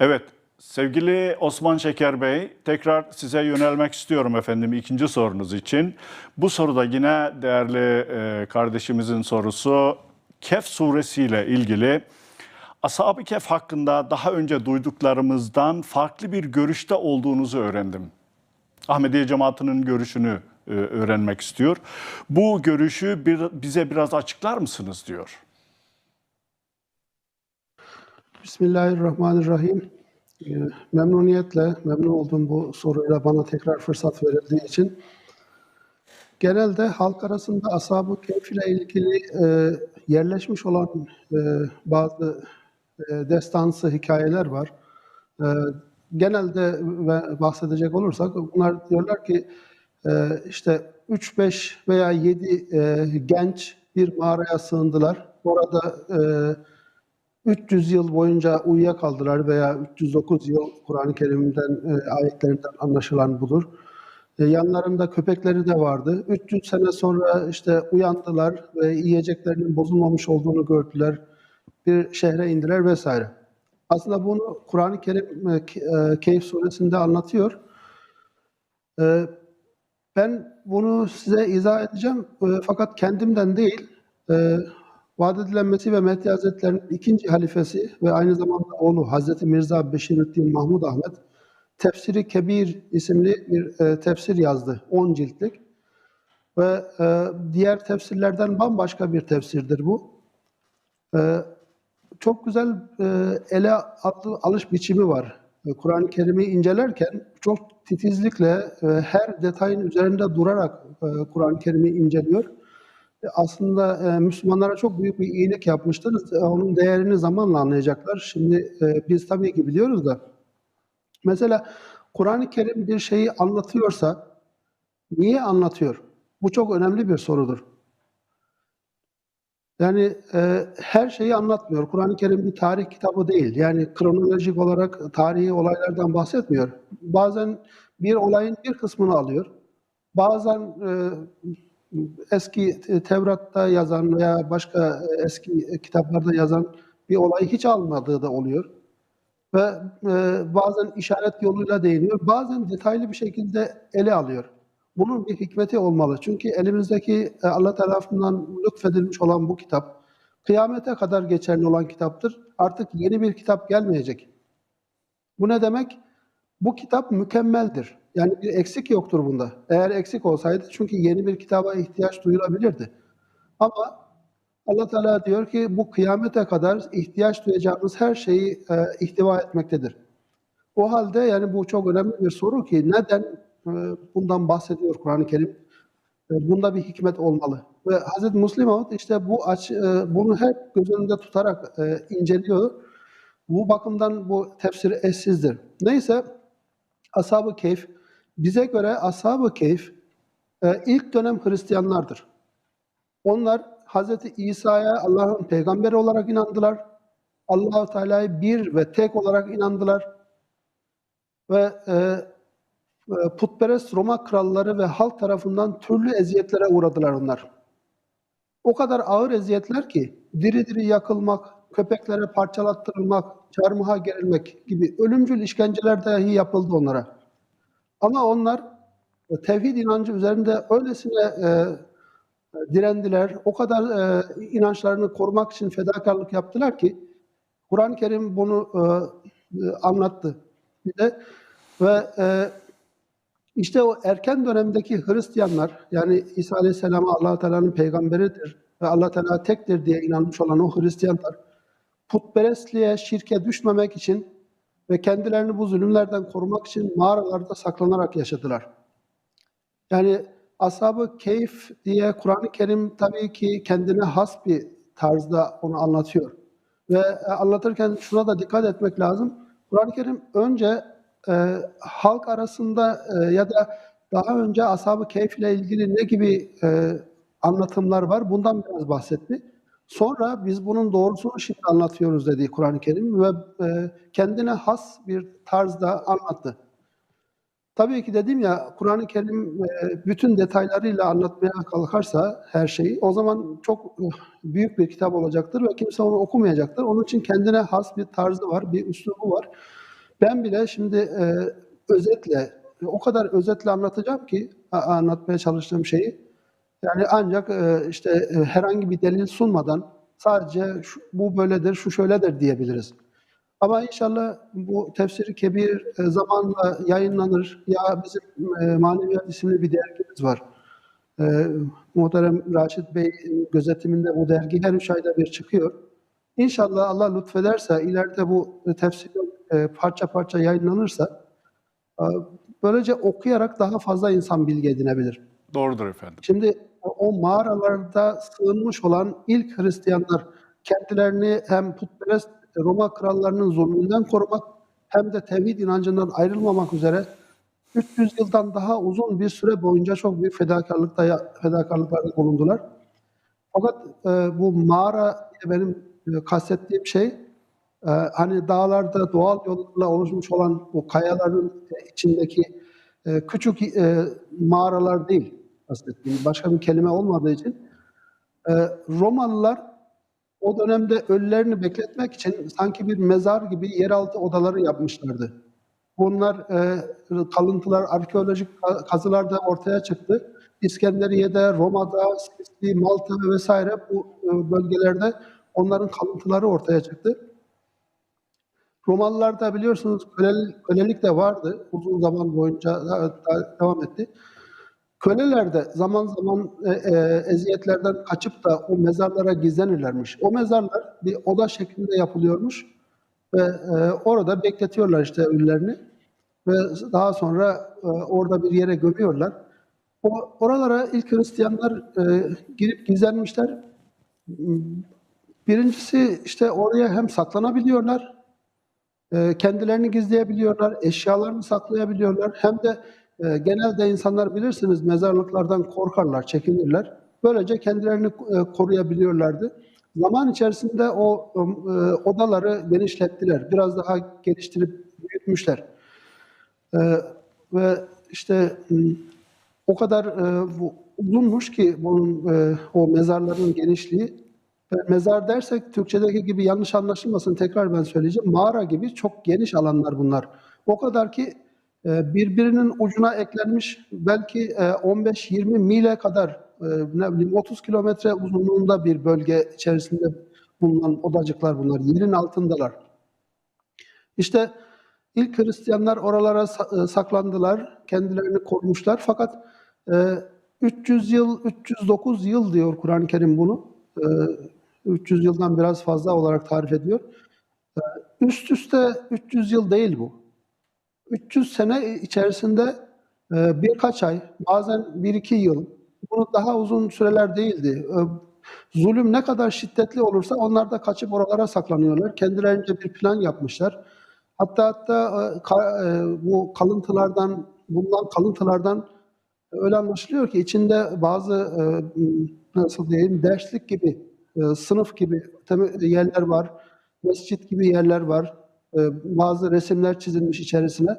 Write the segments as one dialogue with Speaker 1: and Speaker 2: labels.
Speaker 1: Evet, sevgili Osman Şeker Bey, tekrar size yönelmek istiyorum efendim ikinci sorunuz için. Bu soruda yine değerli e, kardeşimizin sorusu Kehf suresiyle ilgili. Ashab-ı Kehf hakkında daha önce duyduklarımızdan farklı bir görüşte olduğunuzu öğrendim. Ahmediye cemaatinin görüşünü e, öğrenmek istiyor. Bu görüşü bir, bize biraz açıklar mısınız diyor.
Speaker 2: Bismillahirrahmanirrahim. Ee, Memnuniyetle, memnun oldum bu soruyla bana tekrar fırsat verildiği için. Genelde halk arasında Ashab-ı Kehf ile ilgili e, yerleşmiş olan e, bazı e, destansı hikayeler var. E, genelde ve bahsedecek olursak bunlar diyorlar ki e, işte 3-5 veya 7 e, genç bir mağaraya sığındılar. Orada e, 300 yıl boyunca uyuyakaldılar veya 309 yıl Kur'an-ı Kerim'den, e, ayetlerinden anlaşılan budur. E, yanlarında köpekleri de vardı. 300 sene sonra işte uyandılar ve yiyeceklerinin bozulmamış olduğunu gördüler. Bir şehre indiler vesaire. Aslında bunu Kur'an-ı Kerim e, e, Kehf suresinde anlatıyor. E, ben bunu size izah edeceğim e, fakat kendimden değil, e, vaat edilen Mesih ve Mehdi Hazretleri'nin ikinci halifesi ve aynı zamanda oğlu Hazreti Mirza Beşirüddin Mahmud Ahmet Tefsiri Kebir isimli bir e, tefsir yazdı, 10 ciltlik. Ve e, diğer tefsirlerden bambaşka bir tefsirdir bu. E, çok güzel e, ele atlı, alış biçimi var. E, Kur'an-ı Kerim'i incelerken çok titizlikle e, her detayın üzerinde durarak e, Kur'an-ı Kerim'i inceliyor. Aslında e, Müslümanlara çok büyük bir iyilik yapmıştır. E, Onun değerini zamanla anlayacaklar. Şimdi e, biz tabii ki biliyoruz da. Mesela Kur'an-ı Kerim bir şeyi anlatıyorsa niye anlatıyor? Bu çok önemli bir sorudur. Yani e, her şeyi anlatmıyor. Kur'an-ı Kerim bir tarih kitabı değil. Yani kronolojik olarak tarihi olaylardan bahsetmiyor. Bazen bir olayın bir kısmını alıyor. Bazen e, eski Tevrat'ta yazan veya başka eski kitaplarda yazan bir olayı hiç almadığı da oluyor. Ve e, bazen işaret yoluyla değiniyor, bazen detaylı bir şekilde ele alıyor. Bunun bir hikmeti olmalı. Çünkü elimizdeki e, Allah tarafından lütfedilmiş olan bu kitap, kıyamete kadar geçerli olan kitaptır. Artık yeni bir kitap gelmeyecek. Bu ne demek? Bu kitap mükemmeldir. Yani bir eksik yoktur bunda. Eğer eksik olsaydı çünkü yeni bir kitaba ihtiyaç duyulabilirdi. Ama Allah Teala diyor ki bu kıyamete kadar ihtiyaç duyacağımız her şeyi e, ihtiva etmektedir. O halde yani bu çok önemli bir soru ki neden e, bundan bahsediyor Kur'an-ı Kerim? E, bunda bir hikmet olmalı. Ve Hz. Müslim Maud işte bu aç, e, bunu hep göz önünde tutarak e, inceliyor. Bu bakımdan bu tefsir eşsizdir. Neyse Ashab-ı Kehf bize göre Ashab-ı Kehf e, ilk dönem Hristiyanlardır. Onlar Hazreti İsa'ya Allah'ın peygamberi olarak inandılar. Allahu Teala'yı bir ve tek olarak inandılar. Ve e, e, putperest Roma kralları ve halk tarafından türlü eziyetlere uğradılar onlar. O kadar ağır eziyetler ki diri diri yakılmak, köpeklere parçalattırılmak, çarmıha gerilmek gibi ölümcül işkenceler dahi yapıldı onlara. Ama onlar e, tevhid inancı üzerinde öylesine e, direndiler, o kadar e, inançlarını korumak için fedakarlık yaptılar ki Kur'an-ı Kerim bunu e, e, anlattı ve e, işte o erken dönemdeki Hristiyanlar yani İsa Aleyhisselam Allah Teala'nın peygamberidir ve Allah Teala tektir diye inanmış olan o Hristiyanlar putperestliğe, şirke düşmemek için ve kendilerini bu zulümlerden korumak için mağaralarda saklanarak yaşadılar. Yani Ashab-ı Keyf diye Kur'an-ı Kerim tabii ki kendine has bir tarzda onu anlatıyor. Ve e, anlatırken şuna da dikkat etmek lazım. Kur'an-ı Kerim önce e, halk arasında e, ya da daha önce Ashab-ı Keyf ile ilgili ne gibi e, anlatımlar var bundan biraz bahsetti. Sonra biz bunun doğrusunu şimdi anlatıyoruz dedi Kur'an-ı Kerim ve e, kendine has bir tarzda anlattı. Tabii ki dedim ya Kur'an-ı Kerim e, bütün detaylarıyla anlatmaya kalkarsa her şeyi o zaman çok e, büyük bir kitap olacaktır ve kimse onu okumayacaktır. Onun için kendine has bir tarzı var, bir üslubu var. Ben bile şimdi e, özetle, o kadar özetle anlatacağım ki anlatmaya çalıştığım şeyi. Yani ancak e, işte e, herhangi bir delil sunmadan sadece şu, bu böyledir, şu şöyledir diyebiliriz. Ama inşallah bu tefsiri kebir e, zamanla yayınlanır. Ya bizim Maneviyat isimli bir dergimiz var. E, Muhterem Raşit Bey gözetiminde bu dergi her üç ayda bir çıkıyor. İnşallah Allah lütfederse ileride bu tefsir parça parça yayınlanırsa böylece okuyarak daha fazla insan bilgi edinebilir.
Speaker 1: Doğrudur efendim.
Speaker 2: Şimdi o mağaralarda sığınmış olan ilk Hristiyanlar kendilerini hem putperest Roma krallarının zulmünden korumak hem de tevhid inancından ayrılmamak üzere 300 yıldan daha uzun bir süre boyunca çok büyük fedakarlıkta fedakarlıklarda bulundular. Fakat e, bu mağara benim e, kastettiğim şey e, hani dağlarda doğal yollarla oluşmuş olan o kayaların içindeki e, küçük e, mağaralar değil kastettiğim. Başka bir kelime olmadığı için e, Romalılar o dönemde ölülerini bekletmek için sanki bir mezar gibi yeraltı odaları yapmışlardı. Bunlar e, kalıntılar arkeolojik ka- kazılarda ortaya çıktı. İskenderiye'de, Roma'da, Sisli, Malta vesaire bu e, bölgelerde onların kalıntıları ortaya çıktı. Romalılarda biliyorsunuz kölelik, de vardı. Uzun zaman boyunca devam etti. Köleler de zaman zaman e, e, eziyetlerden kaçıp da o mezarlara gizlenirlermiş. O mezarlar bir oda şeklinde yapılıyormuş ve e, orada bekletiyorlar işte ölülerini ve daha sonra e, orada bir yere gömüyorlar. O, oralara ilk Hristiyanlar e, girip gizlenmişler. Birincisi işte oraya hem saklanabiliyorlar, e, kendilerini gizleyebiliyorlar, eşyalarını saklayabiliyorlar. Hem de e, genelde insanlar bilirsiniz mezarlıklardan korkarlar, çekinirler. Böylece kendilerini e, koruyabiliyorlardı. Zaman içerisinde o e, odaları genişlettiler. Biraz daha geliştirip büyütmüşler. Ve işte o kadar uzunmuş ki bunun o mezarların genişliği. Ve mezar dersek Türkçedeki gibi yanlış anlaşılmasın tekrar ben söyleyeceğim. Mağara gibi çok geniş alanlar bunlar. O kadar ki e, birbirinin ucuna eklenmiş belki e, 15-20 mile kadar e, ne bileyim 30 kilometre uzunluğunda bir bölge içerisinde bulunan odacıklar bunlar. Yerin altındalar. İşte ilk Hristiyanlar oralara sa- e, saklandılar, kendilerini korumuşlar. Fakat e, 300 yıl, 309 yıl diyor Kur'an-ı Kerim bunu. E, 300 yıldan biraz fazla olarak tarif ediyor. E, üst üste 300 yıl değil bu. 300 sene içerisinde e, birkaç ay, bazen 1-2 yıl, bunu daha uzun süreler değildi. E, zulüm ne kadar şiddetli olursa onlar da kaçıp oralara saklanıyorlar. Kendilerince bir plan yapmışlar. Hatta hatta e, e, bu kalıntılardan, bulunan kalıntılardan öyle anlaşılıyor ki içinde bazı nasıl diyeyim derslik gibi, e, sınıf gibi yerler var, mescit gibi yerler var, e, bazı resimler çizilmiş içerisine.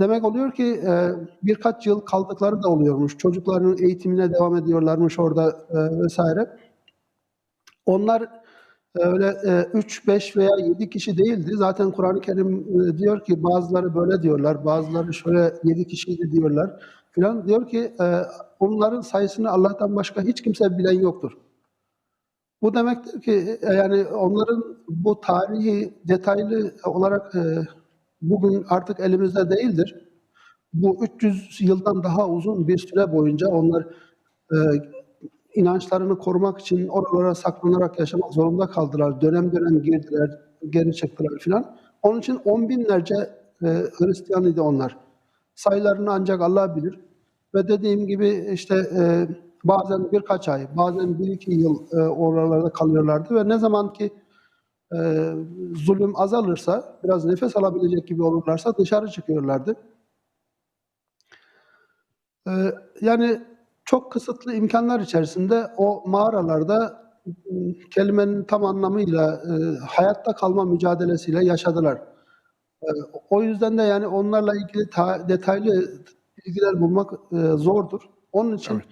Speaker 2: Demek oluyor ki e, birkaç yıl kaldıkları da oluyormuş. Çocukların eğitimine devam ediyorlarmış orada e, vesaire. Onlar öyle 3, 5 veya 7 kişi değildi. Zaten Kur'an-ı Kerim diyor ki bazıları böyle diyorlar, bazıları şöyle 7 kişiydi diyorlar filan. Diyor ki onların sayısını Allah'tan başka hiç kimse bilen yoktur. Bu demektir ki e, yani onların bu tarihi detaylı olarak e, bugün artık elimizde değildir. Bu 300 yıldan daha uzun bir süre boyunca onlar e, inançlarını korumak için oralara saklanarak yaşamak zorunda kaldılar. Dönem dönem girdiler, geri çıktılar filan. Onun için on binlerce e, Hristiyanıydı onlar. Sayılarını ancak Allah bilir. Ve dediğim gibi işte e, bazen birkaç ay, bazen bir iki yıl e, oralarda kalıyorlardı ve ne zaman ki e, zulüm azalırsa, biraz nefes alabilecek gibi olurlarsa dışarı çıkıyorlardı. E, yani çok kısıtlı imkanlar içerisinde o mağaralarda m, kelimenin tam anlamıyla e, hayatta kalma mücadelesiyle yaşadılar. E, o yüzden de yani onlarla ilgili ta- detaylı bilgiler bulmak e, zordur. Onun için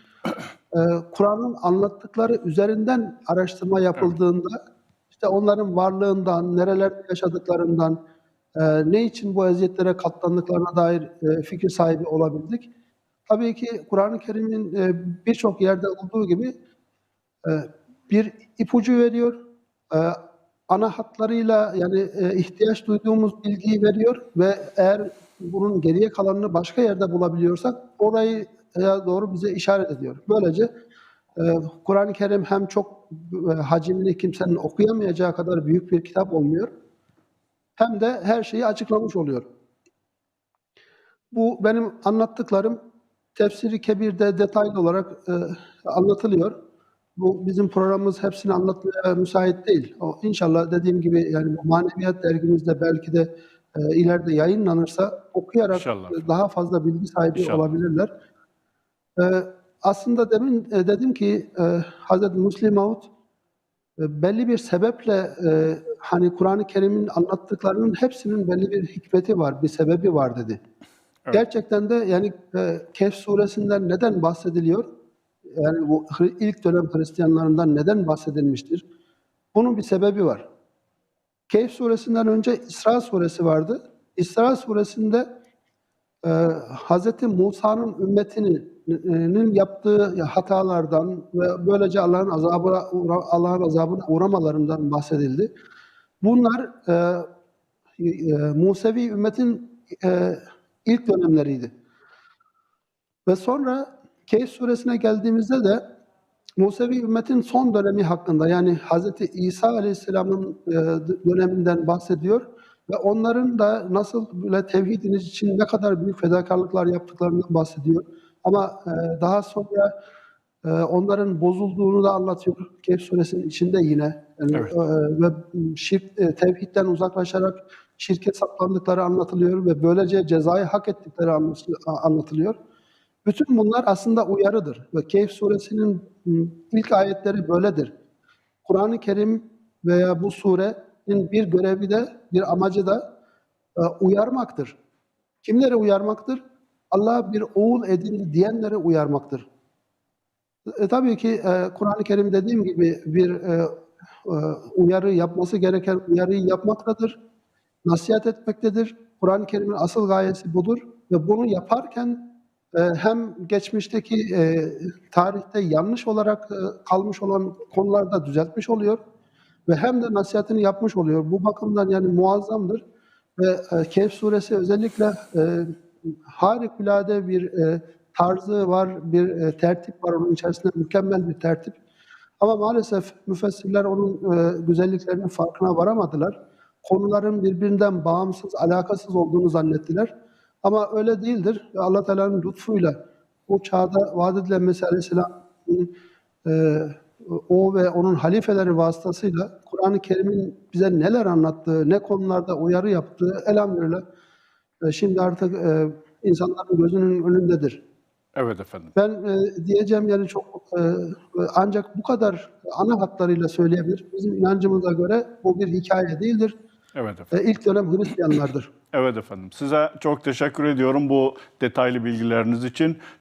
Speaker 2: e, Kur'an'ın anlattıkları üzerinden araştırma yapıldığında işte onların varlığından, nerelerde yaşadıklarından, e, ne için bu eziyetlere katlandıklarına dair e, fikir sahibi olabildik. Tabii ki Kur'an-ı Kerim'in e, birçok yerde olduğu gibi e, bir ipucu veriyor. E, ana hatlarıyla yani e, ihtiyaç duyduğumuz bilgiyi veriyor ve eğer bunun geriye kalanını başka yerde bulabiliyorsak orayı doğru bize işaret ediyor. Böylece e, Kur'an-ı Kerim hem çok e, hacimli kimsenin okuyamayacağı kadar büyük bir kitap olmuyor hem de her şeyi açıklamış oluyor. Bu benim anlattıklarım Tefsiri Kebir'de detaylı olarak e, anlatılıyor. Bu bizim programımız hepsini anlatmaya müsait değil. O inşallah dediğim gibi yani bu maneviyat dergimizde belki de e, ileride yayınlanırsa okuyarak
Speaker 1: İnşallah.
Speaker 2: e, daha fazla bilgi sahibi
Speaker 1: İnşallah.
Speaker 2: olabilirler. E, aslında demin e, dedim ki e, Hazreti Müslim Maud e, belli bir sebeple e, hani Kur'an-ı Kerim'in anlattıklarının hepsinin belli bir hikmeti var, bir sebebi var dedi.
Speaker 1: Evet.
Speaker 2: Gerçekten de yani e, Kehf suresinden neden bahsediliyor? Yani bu Hri- ilk dönem Hristiyanlarından neden bahsedilmiştir? Bunun bir sebebi var. Kehf suresinden önce İsra suresi vardı. İsra suresinde e, Hz. Musa'nın ümmetinin yaptığı hatalardan ve böylece Allah'ın azabına Allah'ın azabına uğramalarından bahsedildi. Bunlar e, e, Musevi ümmetin e, ilk dönemleriydi. Ve sonra Kehf suresine geldiğimizde de Musevi ümmetin son dönemi hakkında yani Hz. İsa Aleyhisselam'ın e, döneminden bahsediyor ve onların da nasıl böyle tevhidiniz için ne kadar büyük fedakarlıklar yaptıklarından bahsediyor. Ama e, daha sonra e, onların bozulduğunu da anlatıyor Kehf suresinin içinde yine. Yani,
Speaker 1: Evet.
Speaker 2: e, ve şirk, e, tevhidden uzaklaşarak şirke saplandıkları anlatılıyor ve böylece cezayı hak ettikleri anlatı- anlatılıyor. Bütün bunlar aslında uyarıdır. Ve Kehf suresinin m, ilk ayetleri böyledir. Kur'an-ı Kerim veya bu surenin bir görevi de, bir amacı da e, uyarmaktır. Kimleri uyarmaktır? Allah bir oğul edindi diyenleri uyarmaktır. E, tabii ki e, Kur'an-ı Kerim dediğim gibi bir e, e, uyarı yapması gereken uyarıyı yapmaktadır. Nasihat etmektedir. Kur'an-ı Kerim'in asıl gayesi budur ve bunu yaparken e, hem geçmişteki e, tarihte yanlış olarak kalmış olan konularda düzeltmiş oluyor ve hem de nasihatini yapmış oluyor. Bu bakımdan yani muazzamdır ve e, Kehf suresi özellikle e, harikulade bir e, tarzı var, bir e, tertip var onun içerisinde mükemmel bir tertip. Ama maalesef müfessirler onun e, güzelliklerinin farkına varamadılar. Konuların birbirinden bağımsız, alakasız olduğunu zannettiler. Ama öyle değildir. Allah Teala'nın lütfuyla o çağda vaat edilen mesela e, o ve onun halifeleri vasıtasıyla Kur'an-ı Kerim'in bize neler anlattığı, ne konularda uyarı yaptığı elhamdülillah e, şimdi artık e, insanların gözünün önündedir.
Speaker 1: Evet efendim.
Speaker 2: Ben e, diyeceğim yani çok e, ancak bu kadar ana hatlarıyla söyleyebilir. Bizim inancımıza göre bu bir hikaye değildir.
Speaker 1: Evet efendim.
Speaker 2: E, ilk dönem Hristiyanlardır.
Speaker 1: Evet efendim. Size çok teşekkür ediyorum bu detaylı bilgileriniz için.